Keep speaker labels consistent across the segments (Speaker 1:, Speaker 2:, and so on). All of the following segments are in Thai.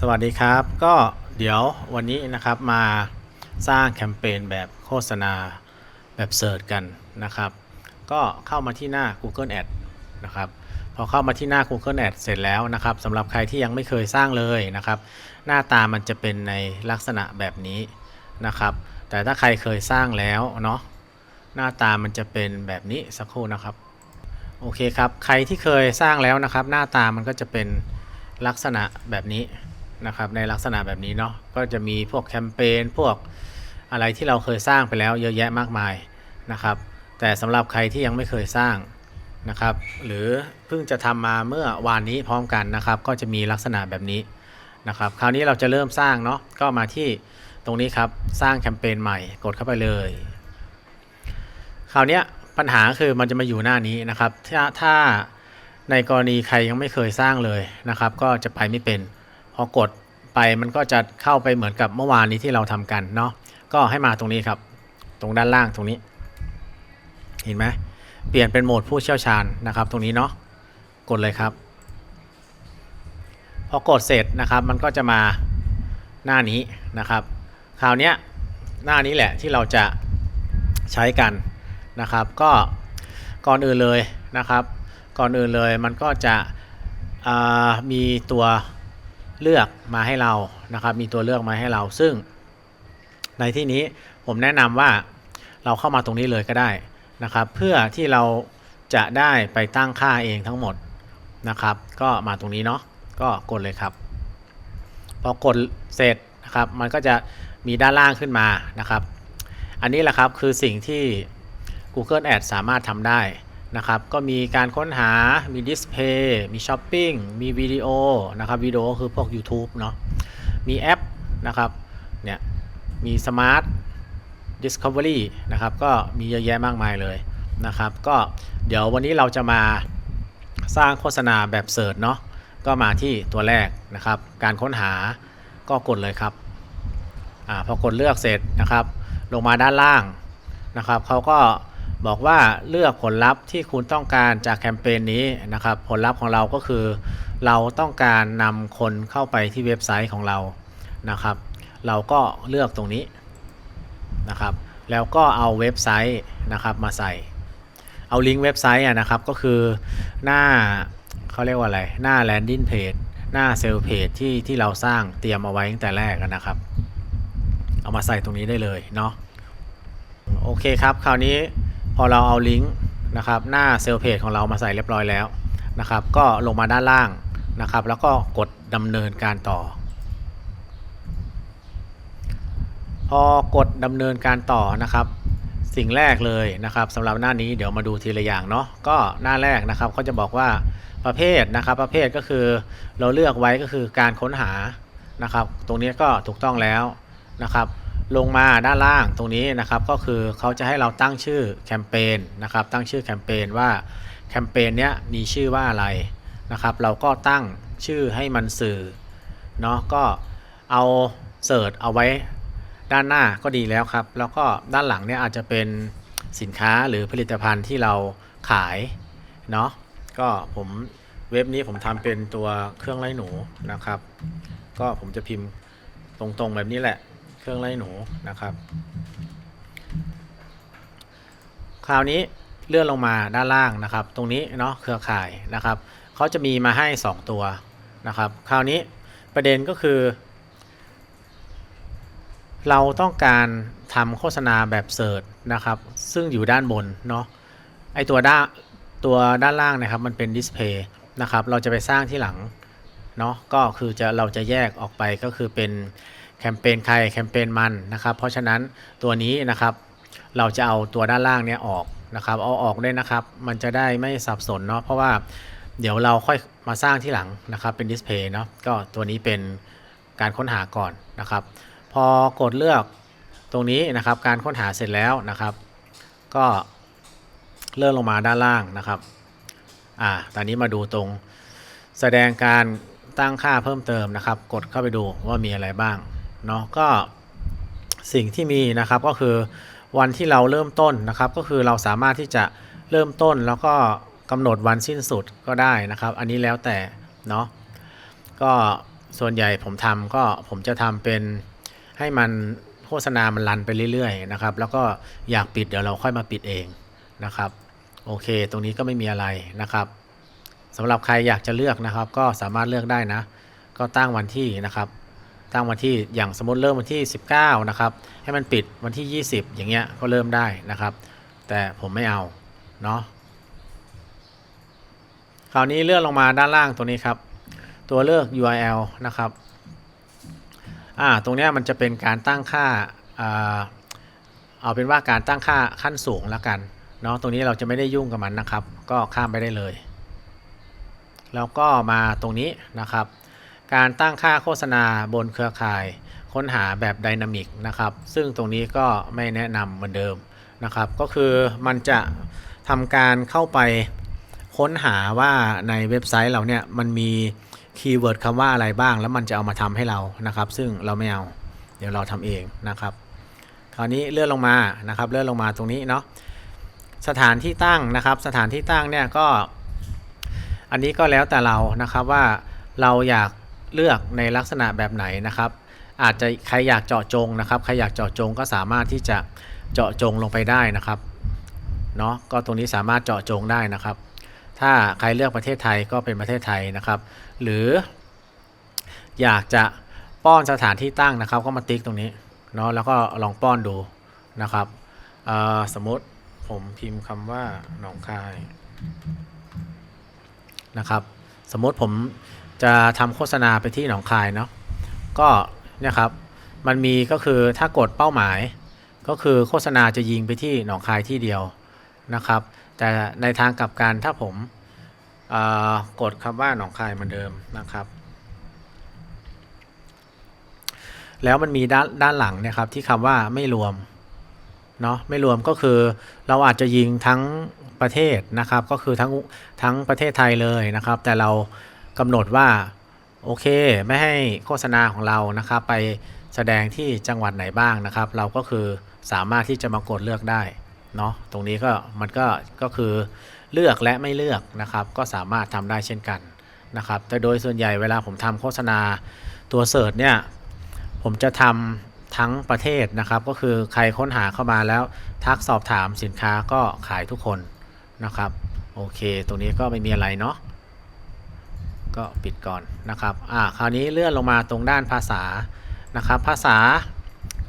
Speaker 1: สวัสดีครับ ก็เดี๋ยววันนี้นะครับมาสร้างแคมเปญแบบโฆษณาแบบเสิร์ชกันนะครับ ก็เข้ามาที่หน้า Google Ad นะครับพอเข้ามาที่หน้า Google Ad เสร็จแล้วนะครับสำหรับใครที่ยังไม่เคยสร้างเลยนะครับ หน้าตามันจะเป็นในลักษณะแบบนี้นะครับ แต่ถ้าใครเคยสร้างแล้วเนาะหน้าตามันจะเป็นแบบนี้สักครู่นะครับโอเคครับใครที่เคยสร้างแล้วนะครับ หน้าตามันก็จะเป็นลักษณะแบบนี้ นะครับในลักษณะแบบนี้เนาะก็จะมีพวกแคมเปญพวกอะไรที่เราเคยสร้างไปแล้วเยอะแยะมากมายนะครับแต่สำหรับใครที่ยังไม่เคยสร้างนะครับหรือเพิ่งจะทำมาเมื่อวานนี้พร้อมกันนะครับก็จะมีลักษณะแบบนี้นะครับคราวนี้เราจะเริ่มสร้างเนาะก็มาที่ตรงนี้ครับสร้างแคมเปญใหม่กดเข้าไปเลย คราวนี้ปัญหาคือมันจะมาอยู่หน้านี้นะครับถ้าถ้าในกรณีใครยังไม่เคยสร้างเลยนะครับ ก็จะไปไม่เป็น พอกดไปมันก็จะเข้าไปเหมือนกับเมื่อวานนี้ที่เราทำกันเนาะก็ให้มาตรงนี้ครับ ตรงด้านล่างตรงนี้ เห็นไหมเปลี่ยนเป็นโหมดผู้เชี่ยวชาญนะครับ ตรงนี้เนาะกดเลยครับ พอกดเสร็จนะครับ มันก็จะมาหน้านี้นะครับ คราวนี้หน้านี้แหละที่เราจะใช้กันนะครับ ก็ก่อนอื่นเลยนะครับ ก่อนอื่นเลยมันก็จะมีตัว เลือกมาให้เรานะครับ มีตัวเลือกมาให้เรา ซึ่ง ในที่นี้ผมแนะนำว่าเราเข้ามาตรงนี้เลยก็ได้นะครับ เพื่อที่เราจะได้ไปตั้งค่าเองทั้งหมดนะครับ ก็มาตรงนี้เนาะก็กดเลยครับ พอกดเสร็จนะครับ มันก็จะมีด้านล่างขึ้นมานะครับ อันนี้แหละครับคือสิ่งที่ Google Ads สามารถทำได้ นะครับก็มีการค้นหา มีดิสเพย์มีช้อปปิ้ง มีวิดีโอนะครับวิดีโอก็คือพวก YouTube เนาะ มีแอปนะครับ เนี่ย มี Smart Discovery นะครับ ก็มีเยอะแยะมากมายเลยนะครับ ก็เดี๋ยววันนี้เราจะมาสร้างโฆษณาแบบเสิร์ชเนาะ ก็มาที่ตัวแรกนะครับ การค้นหาก็กดเลยครับ อ่า พอกดเลือกเสร็จนะครับ ลงมาด้านล่างนะครับเขาก็ บอกว่าเลือกผลลัพธ์ที่คุณต้องการจากแคมเปญนี้นะครับ ผลลัพธ์ของเราก็คือ เราต้องการนำคนเข้าไปที่เว็บไซต์ของเรานะครับ เราก็เลือกตรงนี้นะครับ แล้วก็เอาเว็บไซต์นะครับมาใส่ เอาลิงก์เว็บไซต์อะนะครับก็คือหน้าเขาเรียกว่าอะไร หน้า landing page หน้าเซลล์เพจที่ที่เราสร้างเตรียมเอาไว้ตั้งแต่แรกนะครับ เอามาใส่ตรงนี้ได้เลยเนาะโอเคครับ คราวนี้ พอเราเอาลิงก์นะครับหน้าเซลล์เพจของเรามาใส่เรียบร้อยแล้วนะครับ ก็ลงมาด้านล่างนะครับ แล้วก็กดดำเนินการต่อ พอกดดำเนินการต่อนะครับสิ่งแรกเลยนะครับสำหรับหน้านี้เดี๋ยวมาดูทีละอย่างเนาะก็หน้าแรกนะครับเขาจะบอกว่าประเภทนะครับประเภทก็คือเราเลือกไว้ก็คือการค้นหานะครับ ตรงนี้ก็ถูกต้องแล้วนะครับ ลงมาด้านล่างตรงนี้นะครับก็คือเขาจะให้เราตั้งชื่อแคมเปญนะครับตั้งชื่อแคมเปญว่าแคมเปญเนี้ยมีชื่อว่าอะไรนะครับเราก็ตั้งชื่อให้มันสื่อเนาะก็เอาเสิร์ชเอาไว้ด้านหน้าก็ดีแล้วครับ แล้วก็ด้านหลังเนี่ยอาจจะเป็นสินค้าหรือผลิตภัณฑ์ที่เราขายเนาะก็ผมเว็บนี้ผมทำเป็นตัวเครื่องไล่หนูนะครับ ก็ผมจะพิมพ์ตรงๆแบบนี้แหละ เครื่องไล่หนูนะครับ คราวนี้เลื่อนลงมาด้านล่างนะครับ ตรงนี้เนาะเครือข่ายนะครับเขาจะมีมาให้ 2 ตัวนะครับ คราวนี้ประเด็นก็คือ เราต้องการทำโฆษณาแบบเสิร์ชนะครับ ซึ่งอยู่ด้านบนเนาะไอตัวด้านตัวด้านล่างนะครับ มันเป็นดิสเพย์นะครับ เราจะไปสร้างที่หลังเนาะก็คือจะเราจะแยกออกไปก็คือเป็น แคมเปญใครแคมเปญมันนะครับ เพราะฉะนั้นตัวนี้นะครับ เราจะเอาตัวด้านล่างเนี้ยออกนะครับเอาออกด้วยนะครับ มันจะได้ไม่สับสนเนาะเพราะว่าเดี๋ยวเราค่อยมาสร้างที่หลังนะครับเป็นดิสเพย์เนาะก็ตัวนี้เป็นการค้นหาก่อนนะครับ พอกดเลือกตรงนี้นะครับการค้นหาเสร็จแล้วนะครับ ก็เลื่อนลงมาด้านล่างนะครับอ่าตอนนี้มาดูตรงแสดงการตั้งค่าเพิ่มเติมนะครับ กดเข้าไปดูว่ามีอะไรบ้าง เนาะก็สิ่งที่มีนะครับก็คือวันที่เราเริ่มต้นนะครับ ก็คือเราสามารถที่จะเริ่มต้นแล้วก็กำหนดวันสิ้นสุดก็ได้นะครับ อันนี้แล้วแต่เนาะก็ส่วนใหญ่ผมทำก็ผมจะทำเป็นให้มันโฆษณามันรันไปเรื่อยๆนะครับ แล้วก็อยากปิดเดี๋ยวเราค่อยมาปิดเองนะครับ โอเค ตรงนี้ก็ไม่มีอะไรนะครับสำหรับใครอยากจะเลือกนะครับ ก็สามารถเลือกได้นะ ก็ตั้งวันที่นะครับ ตั้งวันที่อย่างสมมติเริ่มวันที่ 19 นะครับ ให้มันปิดวันที่ 20 อย่างเงี้ยก็เริ่มได้นะครับ แต่ผมไม่เอาเนาะคราวนี้เลื่อนลงมาด้านล่างตัวนี้ครับ ตัวเลือก URL นะครับอ่าตรงเนี้ยมันจะเป็นการตั้งค่าอ่าเอาเป็นว่าการตั้งค่าขั้นสูงแล้วกันเนาะตรงนี้เราจะไม่ได้ยุ่งกับมันนะครับ ก็ข้ามไปได้เลย แล้วก็มาตรงนี้นะครับ การตั้งค่าโฆษณาบนเครือข่าย ค้นหาแบบไดนามิกนะครับ ซึ่งตรงนี้ก็ไม่แนะนำเหมือนเดิมนะครับ ก็คือมันจะทำการเข้าไปค้นหาว่าในเว็บไซต์เราเนี่ยมันมีคีย์เวิร์ดคำว่าอะไรบ้าง แล้วมันจะเอามาทำให้เรานะครับ ซึ่งเราไม่เอา เดี๋ยวเราทำเองนะครับ คราวนี้เลื่อนลงมานะครับ เลื่อนลงมาตรงนี้เนาะสถานที่ตั้งนะครับ สถานที่ตั้งเนี่ยก็ อันนี้ก็แล้วแต่เรานะครับว่าเราอยาก เลือกในลักษณะแบบไหนนะครับ อาจจะใครอยากเจาะจงนะครับใครอยากเจาะจงก็สามารถที่จะเจาะจงลงไปได้นะครับเนาะก็ตรงนี้สามารถเจาะจงได้นะครับ ถ้าใครเลือกประเทศไทยก็เป็นประเทศไทยนะครับ หรือ อยากจะป้อนสถานที่ตั้งนะครับ ก็มาติ๊กตรงนี้เนาะแล้วก็ลองป้อนดูนะครับสมมติผมพิมพ์คำว่าหนองคายนะครับ สมมติผม จะทำโฆษณาไปที่หนองคายเนาะก็เนี่ยครับมันมีก็คือถ้ากดเป้าหมาย ก็คือโฆษณาจะยิงไปที่หนองคายที่เดียวนะครับ แต่ในทางกลับกันถ้าผมเอ่อกดคำว่าหนองคายเหมือนเดิมนะครับ แล้วมันมีด้านด้านหลังเนะครับที่คำว่าไม่รวมเนาะไม่รวมก็คือเราอาจจะยิงทั้งประเทศนะครับ ก็คือทั้งทั้งประเทศไทยเลยนะครับ แต่เรา กำหนดว่าโอเค ไม่ให้โฆษณาของเรานะครับ ไปแสดงที่จังหวัดไหนบ้างนะครับ เราก็คือสามารถที่จะมากดเลือกได้เนาะตรงนี้ก็มันก็ก็คือเลือกและไม่เลือกนะครับ ก็สามารถทำได้เช่นกันนะครับ แต่โดยส่วนใหญ่เวลาผมทำโฆษณาตัวเสิร์ชเนี่ยผมจะทำทั้งประเทศนะครับ ก็คือใครค้นหาเข้ามาแล้วทักสอบถามสินค้าก็ขายทุกคนนะครับ โอเค ตรงนี้ก็ไม่มีอะไรเนาะ ก็ปิดก่อนนะครับอ่าคราวนี้เลื่อนลงมาตรงด้านภาษานะครับ ภาษา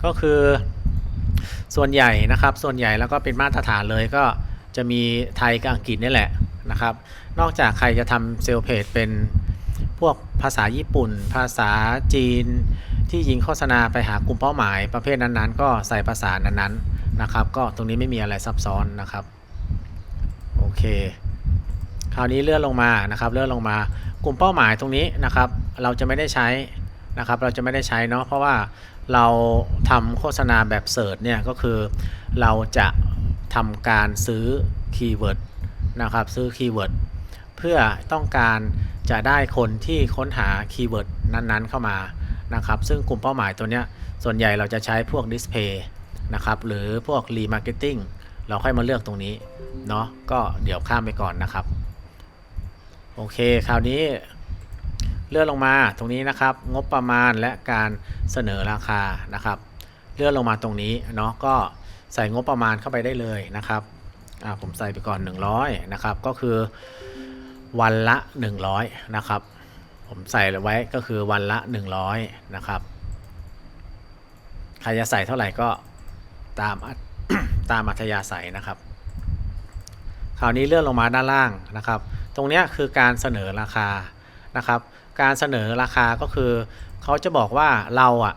Speaker 1: ก็คือส่วนใหญ่นะครับ ส่วนใหญ่แล้วก็เป็นมาตรฐานเลยก็จะมีไทยกับอังกฤษนี่แหละนะครับ นอกจากใครจะทำเซลล์เพจเป็นพวกภาษาญี่ปุ่น ภาษาจีนที่ยิงโฆษณาไปหากลุ่มเป้าหมายประเภทนั้นๆ ก็ใส่ภาษานั้นๆนะครับ ก็ตรงนี้ไม่มีอะไรซับซ้อนนะครับ โอเค คราวนี้เลื่อนลงมานะครับเลื่อนลงมา กลุ่มเป้าหมายตรงนี้นะครับ เราจะไม่ได้ใช้นะครับ เราจะไม่ได้ใช้เนาะเพราะว่าเราทำโฆษณาแบบเสิร์ชเนี่ยก็คือเราจะทำการซื้อคีย์เวิร์ดนะครับ ซื้อคีย์เวิร์ดเพื่อต้องการจะได้คนที่ค้นหาคีย์เวิร์ดนั้นๆเข้ามานะครับ ซึ่งกลุ่มเป้าหมายตัวเนี้ยส่วนใหญ่เราจะใช้พวกดิสเพย์นะครับหรือพวกรีมาร์เก็ตติ้งเราค่อยมาเลือกตรงนี้เนาะก็เดี๋ยวข้ามไปก่อนนะครับ โอเค คราวนี้เลื่อนลงมาตรงนี้นะครับ งบประมาณและการเสนอราคานะครับ เลื่อนลงมาตรงนี้เนาะก็ใส่งบประมาณเข้าไปได้เลยนะครับอ่าผมใส่ไปก่อน 100นะครับก็คือวันละ 100นะครับ ผมใส่ไว้ก็คือวันละ 100นะครับใครจะใส่เท่าไหร่ก็ตามตามอัธยาศัยนะครับ คราวนี้เลื่อนลงมาด้านล่างนะครับ ตรงนี้คือการเสนอราคานะครับ การเสนอราคาก็คือเขาจะบอกว่าเราอะ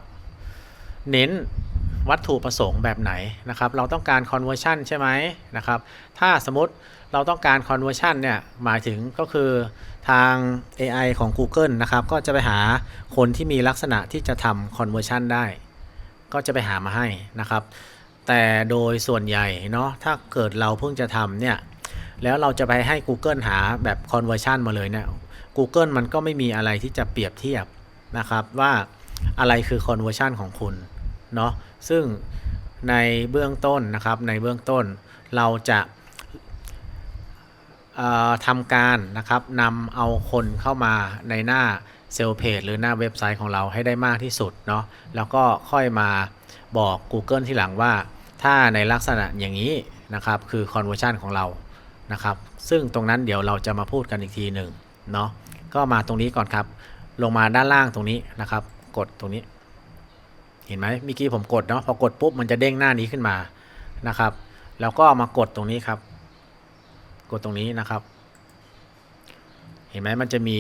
Speaker 1: เน้นวัตถุประสงค์แบบไหนนะครับ เราต้องการ conversion ใช่ไหมนะครับ ถ้าสมมติเราต้องการ conversion เนี่ย หมายถึงก็คือทาง AI ของ Google นะครับ ก็จะไปหาคนที่มีลักษณะที่จะทำ conversion ได้ ก็จะไปหามาให้นะครับ แต่โดยส่วนใหญ่เนาะ ถ้าเกิดเราเพิ่งจะทำเนี่ย แล้วเราจะไปให้ Google หาแบบ conversion มาเลยเนี่ย Google มันก็ไม่มีอะไรที่จะเปรียบเทียบนะครับว่าอะไรคือ conversion ของคุณเนาะซึ่งในเบื้องต้นนะครับในเบื้องต้นเราจะทำการนะครับนำเอาคนเข้ามาในหน้าเซลล์เพจหรือหน้าเว็บไซต์ของเราให้ได้มากที่สุดเนาะแล้วก็ค่อยมาบอก Google ที่หลังว่า ถ้าในลักษณะอย่างนี้นะครับคือ conversion ของเรา นะครับ ซึ่งตรงนั้นเดี๋ยวเราจะมาพูดกันอีกทีหนึ่งเนาะก็มาตรงนี้ก่อนครับ ลงมาด้านล่างตรงนี้นะครับ กดตรงนี้ เห็นไหมเมื่อกี้ผมกดเนาะพอกดปุ๊บมันจะเด้งหน้านี้ขึ้นมานะครับ แล้วก็มากดตรงนี้ครับ กดตรงนี้นะครับ เห็นไหมมันจะมี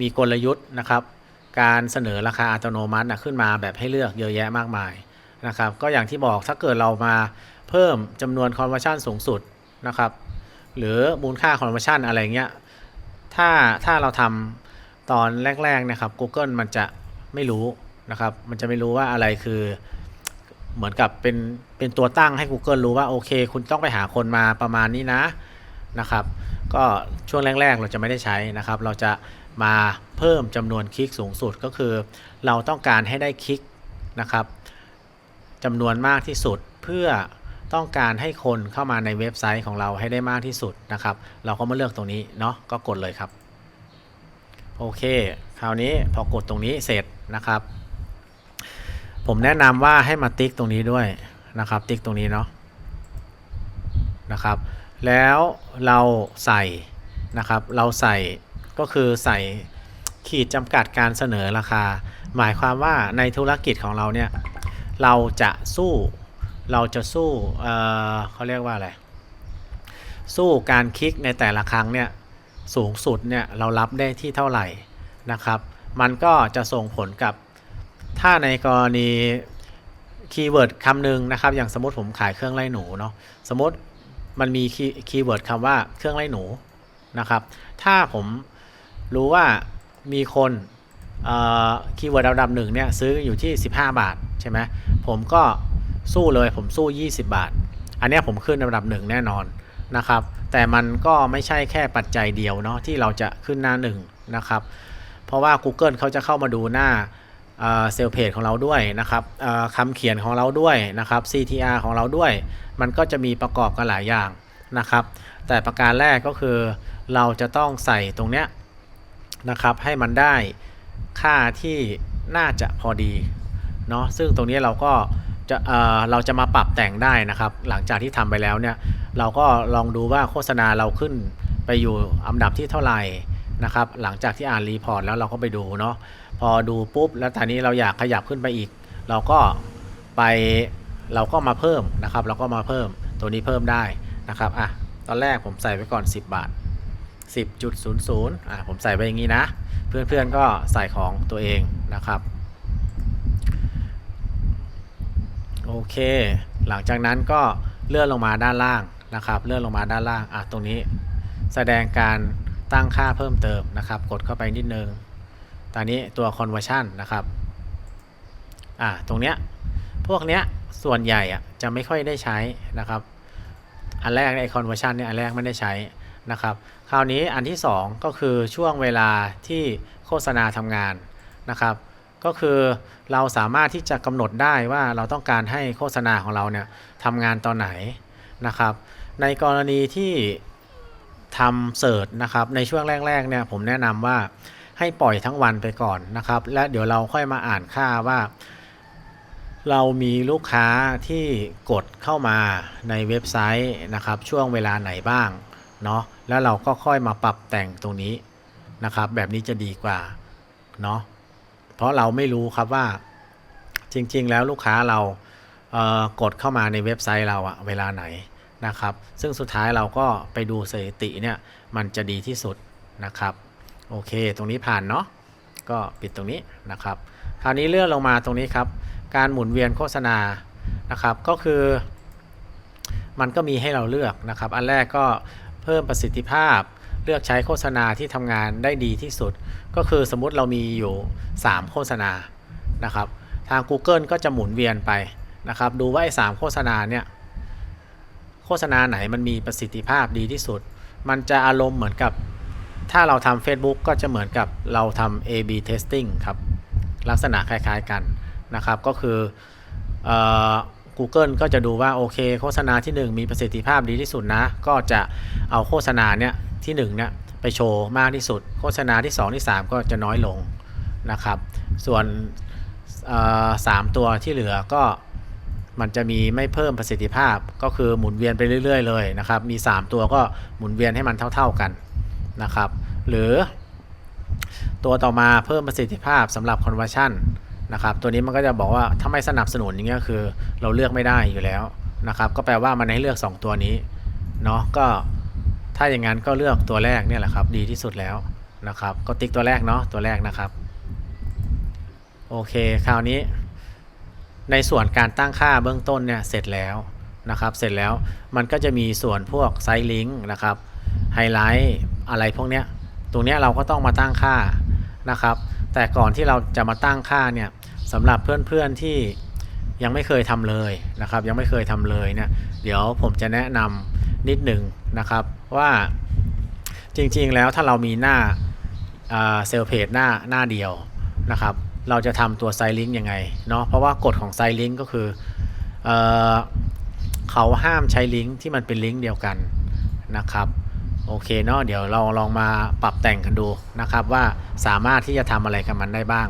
Speaker 1: มีกลยุทธ์นะครับ การเสนอราคาอัตโนมัตินะขึ้นมาแบบให้เลือกเยอะแยะมากมายนะครับ ก็อย่างที่บอกถ้าเกิดเรามา เพิ่มจำนวน conversion สูงสุดนะครับ หรือมูลค่า conversion อะไรเงี้ย ถ้าถ้าเราทำตอนแรกๆนะครับ Google มันจะไม่รู้นะครับ มันจะไม่รู้ว่าอะไรคือเหมือนกับเป็นเป็นตัวตั้งให้ Google รู้ว่าโอเค คุณต้องไปหาคนมาประมาณนี้นะนะครับ ก็ช่วงแรก ๆ เราจะไม่ได้ใช้นะครับ เราจะมาเพิ่มจำนวนคลิกสูงสุดก็คือ เราต้องการให้ได้คลิกนะครับจำนวนมากที่สุดเพื่อ ต้องการให้คนเข้ามาในเว็บไซต์ของเราให้ได้มากที่สุดนะครับ เราก็มาเลือกตรงนี้เนาะก็กดเลยครับ โอเค คราวนี้พอกดตรงนี้เสร็จนะครับ ผมแนะนำว่าให้มาติ๊กตรงนี้ด้วยนะครับ ติ๊กตรงนี้เนาะนะครับ แล้วเราใส่นะครับ เราใส่ก็คือใส่ขีดจำกัดการเสนอราคา หมายความว่าในธุรกิจของเราเนี่ย เราจะสู้ เราจะสู้เอ่อเขาเรียกว่าอะไร สู้การคลิกในแต่ละครั้งเนี่ยสูงสุดเนี่ยเรารับได้ที่เท่าไหร่นะครับ มันก็จะส่งผลกับถ้าในกรณีคีย์เวิร์ดคำหนึ่งนะครับ อย่างสมมติผมขายเครื่องไล่หนูเนาะสมมติมันมีคีย์คีย์เวิร์ดคำว่าเครื่องไล่หนูนะครับ ถ้าผมรู้ว่ามีคนคีย์เวิร์ดระดับหนึ่งเนี่ยซื้ออยู่ที่ 15 บาทใช่ไหมผมก็ สู้เลยผมสู้ 20 บาท อันนี้ผมขึ้นระดับหนึ่งแน่นอนนะครับ แต่มันก็ไม่ใช่แค่ปัจจัยเดียวเนาะที่เราจะขึ้นหน้าหนึ่งนะครับ เพราะว่า Google เขาจะเข้ามาดูหน้าเซลเพจของเราด้วยนะครับคำเขียนของเราด้วยนะครับ CTR ของเราด้วย มันก็จะมีประกอบกันหลายอย่างนะครับ แต่ประการแรกก็คือเราจะต้องใส่ตรงเนี้ยนะครับให้มันได้ค่าที่น่าจะพอดีเนาะซึ่งตรงนี้เราก็ จะเเราจะมาปรับแต่งได้นะครับ หลังจากที่ทำไปแล้วเนี่ยเราก็ลองดูว่าโฆษณาเราขึ้นไปอยู่อันดับที่เท่าไหร่นะครับ หลังจากที่อ่านรีพอร์ตแล้วเราก็ไปดูเนาะพอดูปุ๊บแล้วตอนนี้เราอยากขยับขึ้นไปอีก เราก็ไปเราก็มาเพิ่มนะครับ เราก็มาเพิ่มตัวนี้เพิ่มได้นะครับอะตอนแรกผมใส่ไปก่อน 10 บาท 10.00อะผมใส่ไปอย่างนี้นะ เพื่อนๆก็ใส่ของตัวเองนะครับ โอเค หลังจากนั้นก็เลื่อนลงมาด้านล่างนะครับ เลื่อนลงมาด้านล่างอะตรงนี้ แสดงการตั้งค่าเพิ่มเติมนะครับ กดเข้าไปนิดนึงตอนนี้ตัว conversion นะครับอะตรงเนี้ยพวกเนี้ยส่วนใหญ่อะจะไม่ค่อยได้ใช้นะครับ อันแรกไอ conversion เนี่ยอันแรกไม่ได้ใช้นะครับ คราวนี้อันที่ 2 ก็คือช่วงเวลาที่โฆษณาทำงานนะครับ ก็คือเราสามารถที่จะกำหนดได้ว่าเราต้องการให้โฆษณาของเราเนี่ยทำงานตอนไหนนะครับ ในกรณีที่ทำเสิร์ชนะครับในช่วงแรกๆเนี่ยผมแนะนำว่าให้ปล่อยทั้งวันไปก่อนนะครับ และเดี๋ยวเราค่อยมาอ่านค่าว่า เรามีลูกค้าที่กดเข้ามาในเว็บไซต์นะครับ ช่วงเวลาไหนบ้างเนาะแล้วเราก็ค่อยมาปรับแต่งตรงนี้นะครับ แบบนี้จะดีกว่าเนาะ เพราะเราไม่รู้ครับว่าจริง ๆ แล้วลูกค้าเราเกดเข้ามาในเว็บไซต์เราอะเวลาไหนนะครับ ซึ่งสุดท้ายเราก็ไปดูสถิติเนี่ยมันจะดีที่สุดนะครับ โอเค ตรงนี้ผ่านเนาะก็ปิดตรงนี้นะครับ คราวนี้เลื่อนลงมาตรงนี้ครับ การหมุนเวียนโฆษณานะครับก็คือ มันก็มีให้เราเลือกนะครับ อันแรกก็เพิ่มประสิทธิภาพ เลือกใช้โฆษณาที่ทำงานได้ดีที่สุด ก็คือสมมติเรามีอยู่ 3 โฆษณานะครับ ทาง Google ก็จะหมุนเวียนไปนะครับ ดูว่าไอ้สามโฆษณาเนี่ยโฆษณาไหนมันมีประสิทธิภาพดีที่สุด มันจะอารมณ์เหมือนกับ ถ้าเราทำ Facebook ก็จะเหมือนกับเราทำ A/B testing ครับ ลักษณะคล้ายๆกันนะครับ ก็คือเออ Google ก็จะดูว่าโอเค โฆษณาที่ 1 มีประสิทธิภาพดีที่สุดนะ ก็จะเอาโฆษณาเนี่ย ที่1เนี่ยไปโชว์มากที่สุด โฆษณาที่ 2 ที่ 3 ก็จะน้อยลงนะครับ ส่วนสามตัวที่เหลือก็มันจะมีไม่เพิ่มประสิทธิภาพก็คือหมุนเวียนไปเรื่อย ๆ เลยนะครับ มี 3 ตัวก็หมุนเวียนให้มันเท่า ๆกันนะครับ หรือ ตัวต่อมาเพิ่มประสิทธิภาพสำหรับ conversion นะครับตัวนี้มันก็จะบอกว่าถ้าไม่สนับสนุนอย่างเงี้ยคือเราเลือกไม่ได้อยู่แล้วนะครับ ก็แปลว่ามันให้เลือก 2 ตัวนี้เนาะก็ ถ้าอย่างนั้นก็เลือกตัวแรกเนี่ยแหละครับดีที่สุดแล้วนะครับ ก็ติ๊กตัวแรกเนาะตัวแรกนะครับ โอเคคราวนี้ ในส่วนการตั้งค่าเบื้องต้นเนี่ยเสร็จแล้วนะครับ เสร็จแล้วมันก็จะมีส่วนพวกไซลิงก์นะครับไฮไลท์อะไรพวกเนี้ยตรงเนี้ยเราก็ต้องมาตั้งค่านะครับ แต่ก่อนที่เราจะมาตั้งค่าเนี่ยสำหรับเพื่อนๆที่ยังไม่เคยทำเลยนะครับ ยังไม่เคยทำเลยเนี่ยเดี๋ยวผมจะแนะนำ นิดหนึ่งนะครับว่าจริงๆแล้วถ้าเรามีหน้าเซลเพจหน้าหน้าเดียวนะครับเราจะทำตัวไซลิงก์ยังไงเนาะเพราะว่ากฎของไซลิงก์ก็คือเออเขาห้ามใช้ลิงก์ที่มันเป็นลิงก์เดียวกันนะครับโอเคเนาะเดี๋ยวเราลองมาปรับแต่งกันดูนะครับว่าสามารถที่จะทำอะไรกับมันได้บ้าง